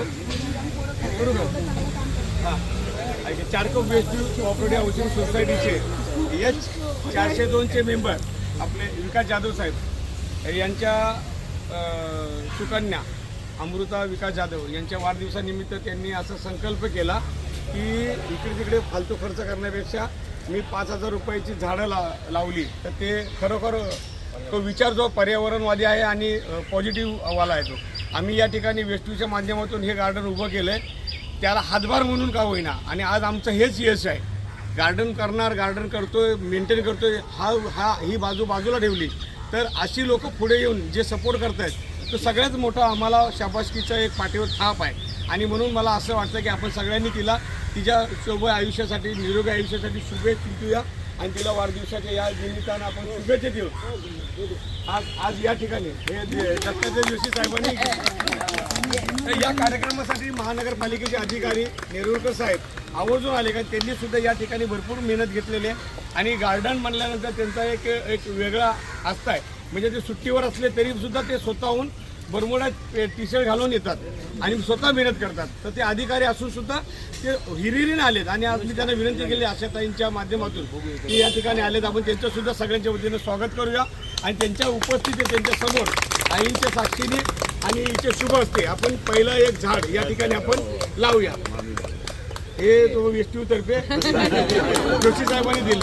चारको का Charkop west cooperative housing सोसायटीचे. एच चारशे दोनचे मेंबर आपले विकास जाधव साहेब यांच्या सुकन्या अमृता विकास जाधव यांच्या वाढदिवसानिमित्त त्यांनी असा संकल्प केला की इकडे तिकडे फालतू खर्च करण्यापेक्षा मी पाच हजार रुपयाची झाडं ला लावली. तर ते खरोखर तो विचार जो पर्यावरणवादी आहे आणि पॉझिटिव्ह वाला आहे तो. आम्ही या ठिकाणी वेस्टूच्या माध्यमातून हे गार्डन उभं केलं आहे त्याला हातभार म्हणून का होईना. आणि आज आमचं हेच यश आहे. गार्डन करणार गार्डन करतोय मेंटेन करतोय हा हा ही बाजू बाजूला ठेवली. तर अशी लोक पुढे येऊन जे सपोर्ट करत आहेत तो सगळ्यात मोठा आम्हाला शाबासकीचा एक पाठीवर थाप आहे. आणि म्हणून मला असं वाटतं की आपण सगळ्यांनी तिला तिच्या शोभ आयुष्यासाठी निरोगी आयुष्यासाठी शुभेच्छा आणि तिला वाढदिवसाच्या या निमित्तानं आपण शुभेच्छा देऊ. आज आज या ठिकाणी. हे दत्ताच्या दिवशी साहेबांनी या कार्यक्रमासाठी महानगरपालिकेचे अधिकारी नेरुरकर साहेब आवर्जून आले कारण त्यांनी सुद्धा या ठिकाणी भरपूर मेहनत घेतलेली आहे. आणि गार्डन म्हणल्यानंतर त्यांचा एक एक वेगळा आस्था आहे. म्हणजे ते सुट्टीवर असले तरी सुद्धा ते स्वतःहून बरमोडा टी शर्ट घालून येतात आणि स्वतः मेहनत करतात. तर ते अधिकारी असून सुद्धा ते हिरिरीने आलेत आणि आज मी त्यांना विनंती केली आशाताईंच्या माध्यमातून की या ठिकाणी आलेत. आपण त्यांचं सुद्धा सगळ्यांच्या वतीनं स्वागत करूया आणि त्यांच्या उपस्थितीत त्यांच्यासमोर आईंच्या साक्षीने आणि हिचे शुभ असते आपण पहिलं एक झाड या ठिकाणी आपण लावूया. हे तो तर्फे जोशी साहेबांनी दिले.